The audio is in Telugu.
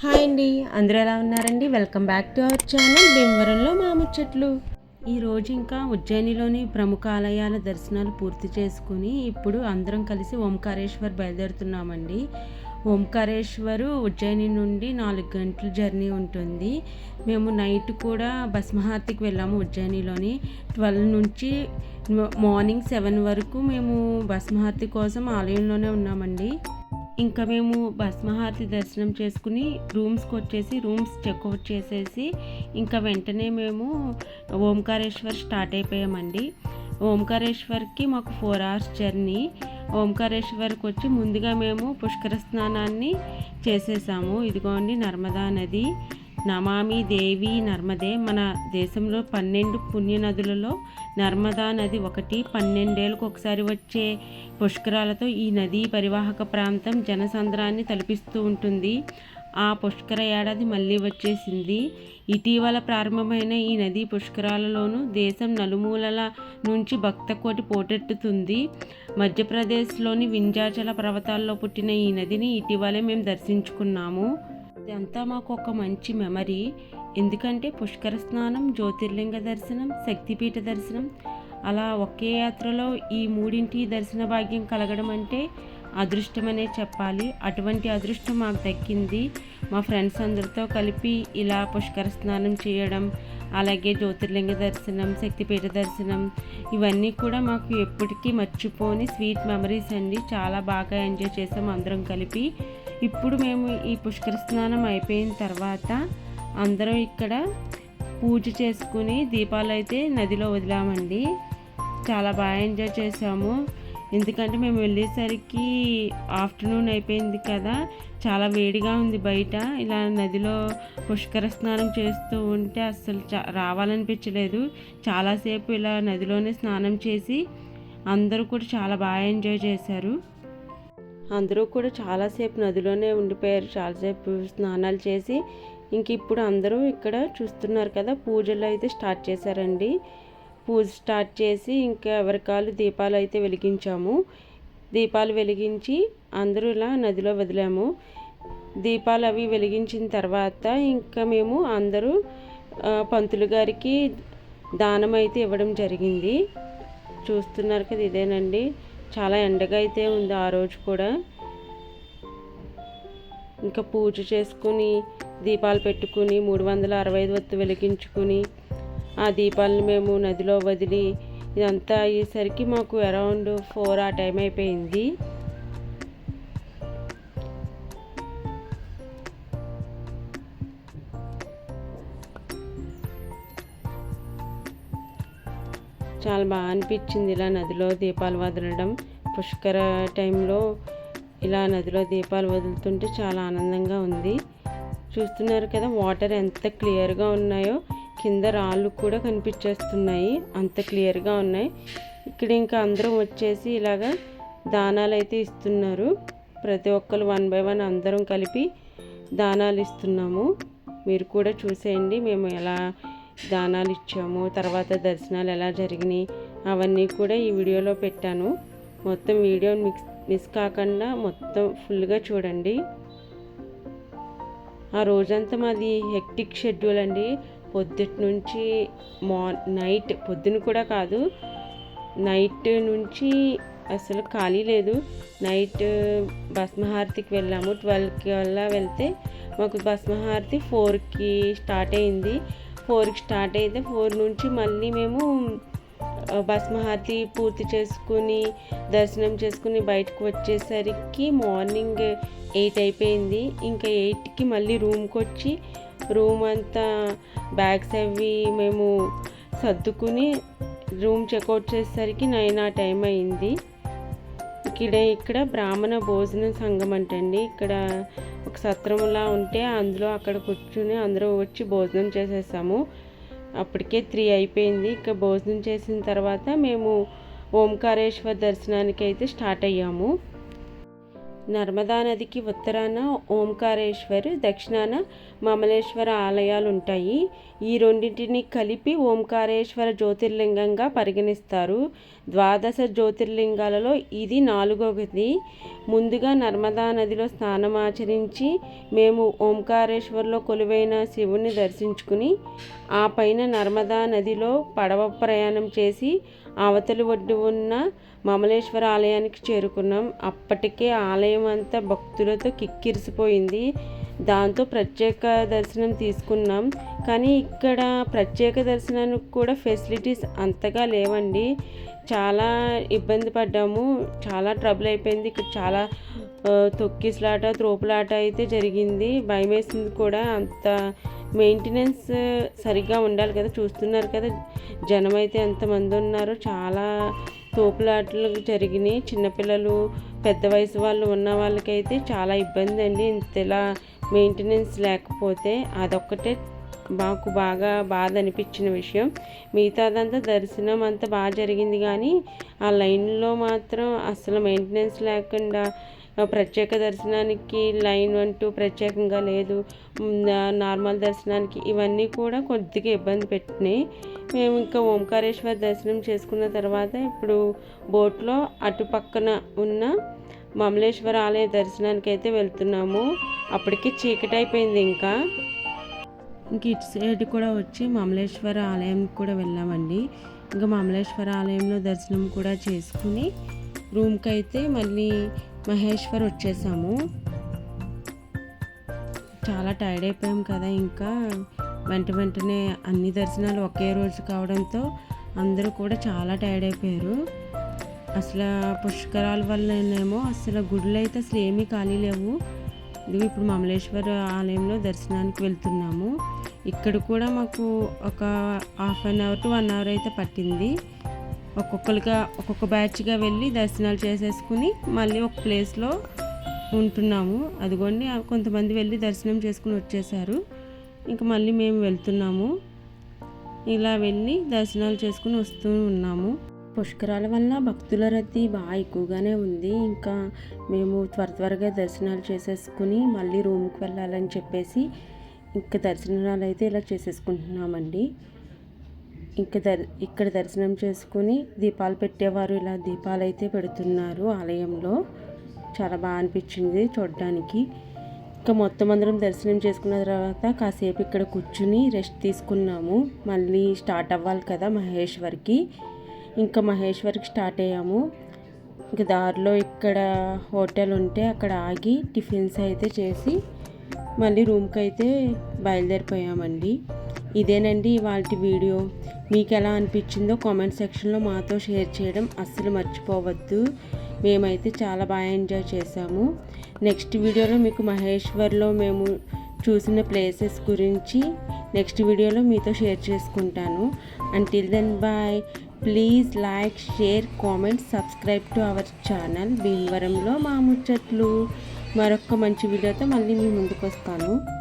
హాయ్ అండి. అందరూ ఎలా ఉన్నారండి? Welcome back to our channel భీమవరంలో మాముచ్చట్లు ఈరోజు ఇంకా ఉజ్జయినిలోని ప్రముఖ ఆలయాల దర్శనాలు పూర్తి చేసుకుని ఇప్పుడు అందరం కలిసి ఓంకారేశ్వర్ బయలుదేరుతున్నామండి. ఓంకారేశ్వరు ఉజ్జయిని నుండి నాలుగు గంటల జర్నీ ఉంటుంది. మేము నైట్ కూడా భస్మహార్తికి వెళ్ళాము ఉజ్జయినిలోని. ట్వెల్వ్ నుంచి మార్నింగ్ సెవెన్ వరకు మేము భస్మహార్తి కోసం ఆలయంలోనే ఉన్నామండి. ఇంకా మేము భస్మహారతి దర్శనం చేసుకుని రూమ్స్కి వచ్చేసి రూమ్స్ చెక్అవుట్ చేసేసి ఇంకా వెంటనే మేము ఓంకారేశ్వర్ స్టార్ట్ అయిపోయామండి. ఓంకారేశ్వర్కి మాకు ఫోర్ అవర్స్ జర్నీ. ఓంకారేశ్వర్కి వచ్చి ముందుగా మేము పుష్కర స్నానాన్ని చేసేసాము. ఇదిగోండి నర్మదా నది. నమామి దేవి నర్మదే. మన దేశంలో పన్నెండు పుణ్య నదులలో నర్మదా నది ఒకటి. పన్నెండేళ్ళకు ఒకసారి వచ్చే పుష్కరాలతో ఈ నదీ పరివాహక ప్రాంతం జనసంద్రాన్ని తలపిస్తూ ఉంటుంది. ఆ పుష్కర ఏడాది మళ్ళీ వచ్చేసింది. ఇటీవల ప్రారంభమైన ఈ నదీ పుష్కరాలలోనూ దేశం నలుమూలల నుంచి భక్త కోటి పోటెట్టుతుంది మధ్యప్రదేశ్లోని వింధ్యాచల పర్వతాల్లో పుట్టిన ఈ నదిని ఇటీవలే మేము దర్శించుకున్నాము. ఇదంతా మాకు ఒక మంచి మెమరీ. ఎందుకంటే పుష్కర స్నానం జ్యోతిర్లింగ దర్శనం శక్తిపీఠ దర్శనం అలా ఒకే యాత్రలో ఈ మూడింటి దర్శన భాగ్యం కలగడం అంటే అదృష్టమనే చెప్పాలి. అటువంటి అదృష్టం మాకు దక్కింది. మా ఫ్రెండ్స్ అందరితో కలిపి ఇలా పుష్కర స్నానం చేయడం అలాగే జ్యోతిర్లింగ దర్శనం శక్తిపీఠ దర్శనం ఇవన్నీ కూడా మాకు ఎప్పటికీ మర్చిపోని స్వీట్ మెమరీస్ అండి. చాలా బాగా ఎంజాయ్ చేసాం అందరం కలిపి. ఇప్పుడు మేము ఈ పుష్కర స్నానం అయిపోయిన తర్వాత అందరం ఇక్కడ పూజ చేసుకుని దీపాలు అయితే నదిలో వదిలామండి. చాలా బాగా ఎంజాయ్ చేసాము ఎందుకంటే మేము వెళ్ళేసరికి ఆఫ్టర్నూన్ అయిపోయింది కదా. చాలా వేడిగా ఉంది బయట. ఇలా నదిలో పుష్కర స్నానం చేస్తూ ఉంటే అస్సలు చా రావాలనిపించలేదు. చాలాసేపు ఇలా నదిలోనే స్నానం చేసి అందరూ కూడా చాలా బాగా ఎంజాయ్ చేశారు. అందరూ కూడా చాలాసేపు నదిలోనే ఉండిపోయారు. చాలాసేపు స్నానాలు చేసి ఇంక ఇప్పుడు అందరూ ఇక్కడ చూస్తున్నారు కదా పూజలు అయితే స్టార్ట్ చేశారండి. పూజ స్టార్ట్ చేసి ఇంకా ఎవరికాలు దీపాలు అయితే వెలిగించాము. దీపాలు వెలిగించి అందరూ ఇలా నదిలో వదిలాము. దీపాలు అవి వెలిగించిన తర్వాత ఇంకా మేము అందరూ పంతులు గారికి దానం అయితే ఇవ్వడం జరిగింది. చూస్తున్నారు కదా ఇదేనండి. చాలా ఎండగా అయితే ఉంది ఆ రోజు కూడా. ఇంకా పూజ చేసుకుని దీపాలు పెట్టుకుని మూడు వందల అరవై ఐదు వత్తు వెలిగించుకుని ఆ దీపాలను మేము నదిలో వదిలి ఇదంతా అయ్యేసరికి మాకు అరౌండ్ ఫోర్ ఆ టైం అయిపోయింది. చాలా బాగా అనిపించింది ఇలా నదిలో దీపాలు వదలడం. పుష్కర టైంలో ఇలా నదిలో దీపాలు వదులుతుంటే చాలా ఆనందంగా ఉంది. చూస్తున్నారు కదా వాటర్ ఎంత క్లియర్గా ఉన్నాయో కింద రాళ్ళు కూడా కనిపించేస్తున్నాయి అంత క్లియర్గా ఉన్నాయి. ఇక్కడ ఇంకా అందరం వచ్చేసి ఇలాగా దానాలు అయితే ఇస్తున్నారు. ప్రతి ఒక్కరు వన్ బై వన్ అందరం కలిపి దానాలు ఇస్తున్నాము. మీరు కూడా చూసేయండి మేము ఎలా దానాలు ఇచ్చాము తర్వాత దర్శనాలు ఎలా జరిగినాయి అవన్నీ కూడా ఈ వీడియోలో పెట్టాను. మొత్తం వీడియో మిక్స్ మిస్ కాకుండా మొత్తం ఫుల్గా చూడండి. ఆ రోజంతా మాది హెక్టిక్ షెడ్యూల్ అండి. పొద్దుటి నుంచి మా నైట్ పొద్దున కూడా కాదు నైట్ నుంచి అసలు ఖాళీ లేదు. నైట్ భస్మహారతికి వెళ్ళాము. ట్వెల్వ్కి వల్ల వెళ్తే మాకు భస్మహారతి ఫోర్కి స్టార్ట్ అయింది. ఫోర్కి స్టార్ట్ అయితే ఫోర్ నుంచి మళ్ళీ మేము భస్మహారతి పూర్తి చేసుకుని దర్శనం చేసుకుని బయటకు వచ్చేసరికి మార్నింగ్ ఎయిట్ అయిపోయింది. ఇంకా ఎయిట్కి మళ్ళీ రూమ్కి వచ్చి రూమ్ అంతా బ్యాగ్స్ అవి మేము సర్దుకుని రూమ్ చెక్అవుట్ చేసేసరికి నైన్ ఆ టైం అయింది. ఇక్కడ ఇక్కడ బ్రాహ్మణ భోజన సంఘం అంటండి. ఇక్కడ ఒక సత్రంలా ఉంటే అందులో అక్కడ కూర్చుని అందరూ వచ్చి భోజనం చేసేసాము. అప్పటికే త్రీ అయిపోయింది. ఇక భోజనం చేసిన తర్వాత మేము ఓంకారేశ్వర్ దర్శనానికి అయితే స్టార్ట్ అయ్యాము. నర్మదా నదికి ఉత్తరాన ఓంకారేశ్వర్ దక్షిణాన మమలేశ్వర ఆలయాలు ఉంటాయి ఈ రెండింటిని కలిపి ఓంకారేశ్వర జ్యోతిర్లింగంగా పరిగణిస్తారు. ద్వాదశ జ్యోతిర్లింగాలలో ఇది నాలుగవది. ముందుగా నర్మదా నదిలో స్నానమాచరించి మేము ఓంకారేశ్వర్లో కొలువైన శివుని దర్శించుకుని ఆ పైన నర్మదా నదిలో పడవ ప్రయాణం చేసి అవతలి ఒడ్డు ఉన్న మమలేశ్వర ఆలయానికి చేరుకున్నాం. అప్పటికే ఆలయం అంతా భక్తులతో కిక్కిరిసిపోయింది. దాంతో ప్రత్యేక దర్శనం తీసుకున్నాం. కానీ ఇక్కడ ప్రత్యేక దర్శనానికి కూడా ఫెసిలిటీస్ అంతగా లేవండి. చాలా ఇబ్బంది పడ్డాము. చాలా ట్రబుల్ అయిపోయింది. ఇక్కడ చాలా తొక్కిసలాట త్రోపులాట అయితే జరిగింది. భయం వేసింది కూడా అంత మెయింటెనెన్స్ సరిగ్గా ఉండాలి కదా. చూస్తున్నారు కదా జనం అయితే ఎంతమంది ఉన్నారో చాలా తోపులాటలు జరిగినాయి. చిన్నపిల్లలు పెద్ద వయసు వాళ్ళు ఉన్న వాళ్ళకైతే చాలా ఇబ్బంది అండి. ఇంతలా మెయింటెనెన్స్ లేకపోతే అదొక్కటే మాకు బాగా బాధ అనిపించిన విషయం. మిగతాదంతా దర్శనం అంతా బాగా జరిగింది కానీ ఆ లైన్లో మాత్రం అసలు మెయింటెనెన్స్ లేకుండా ప్రత్యేక దర్శనానికి లైన్ అంటూ ప్రత్యేకంగా లేదు. నార్మల్ దర్శనానికి ఇవన్నీ కూడా కొద్దిగా ఇబ్బంది పెట్టినాయి. మేము ఇంకా ఓంకారేశ్వర దర్శనం చేసుకున్న తర్వాత ఇప్పుడు బోట్లో అటుపక్కన ఉన్న మమలేశ్వర ఆలయ దర్శనానికి అయితే వెళ్తున్నాము. అప్పటికి చీకటి అయిపోయింది ఇంకా. ఇంక ఇటు సైడ్ కూడా వచ్చి మమలేశ్వర ఆలయం కూడా వెళ్ళామండి. ఇంకా మమలేశ్వర ఆలయంలో దర్శనం కూడా చేసుకుని రూమ్కి అయితే మళ్ళీ మహేశ్వర్ వచ్చేసాము. చాలా టైర్డ్ అయిపోయాం కదా ఇంకా. వెంట వెంటనే అన్ని దర్శనాలు ఒకే రోజు కావడంతో అందరూ కూడా చాలా టైర్డ్ అయిపోయారు. అసలు పుష్కరాల వల్లనేమో అసలు గుడులు అయితే అసలు ఏమీ ఖాళీ లేవు. ఇది ఇప్పుడు మమలేశ్వర ఆలయంలో దర్శనానికి వెళ్తున్నాము. ఇక్కడ కూడా మాకు ఒక half an hour to one hour అయితే పట్టింది. ఒక్కొక్కరుగా ఒక్కొక్క బ్యాచ్గా వెళ్ళి దర్శనాలు చేసేసుకుని మళ్ళీ ఒక ప్లేస్లో ఉంటున్నాము. అదిగోండి కొంతమంది వెళ్ళి దర్శనం చేసుకుని వచ్చేసారు. ఇంకా మళ్ళీ మేము వెళ్తున్నాము. ఇలా వెళ్ళి దర్శనాలు చేసుకుని వస్తూ ఉన్నాము. పుష్కరాల వల్ల భక్తుల రద్దీ బాగా ఎక్కువగానే ఉంది. ఇంకా మేము త్వర త్వరగా దర్శనాలు చేసేసుకుని మళ్ళీ రూమ్కి వెళ్ళాలని చెప్పేసి ఇంకా దర్శనాలు అయితే ఇలా చేసేసుకుంటున్నామండి. ఇంకా దర్ ఇక్కడ దర్శనం చేసుకుని దీపాలు పెట్టేవారు. ఇలా దీపాలు అయితే పెడుతున్నారు ఆలయంలో. చాలా బాగా అనిపించింది చూడడానికి. ఇంకా మొత్తం అందరం దర్శనం చేసుకున్న తర్వాత కాసేపు ఇక్కడ కూర్చుని రెస్ట్ తీసుకున్నాము. మళ్ళీ స్టార్ట్ అవ్వాలి కదా మహేశ్వర్కి. ఇంకా మహేశ్వర్కి స్టార్ట్ అయ్యాము. ఇంకా దారిలో ఇక్కడ హోటల్ ఉంటే అక్కడ ఆగి టిఫిన్స్ అయితే చేసి మళ్ళీ రూమ్కి అయితే బయలుదేరిపోయామండి. ఇదేనండి ఇవాళ వీడియో. మీకు ఎలా అనిపించిందో కామెంట్ సెక్షన్లో మాతో షేర్ చేయడం అస్సలు మర్చిపోవద్దు. మేమైతే చాలా బాగా ఎంజాయ్ చేసాము నెక్స్ట్ వీడియోలో మీకు మహేశ్వర్లో మేము చూసిన ప్లేసెస్ గురించి నెక్స్ట్ వీడియోలో మీతో షేర్ చేసుకుంటాను. Until then bye please like share comment subscribe to our channel భీమవరంలో మా ముచ్చట్లు. మరొక మంచి వీడియోతో మళ్ళీ మీ ముందుకు వస్తాను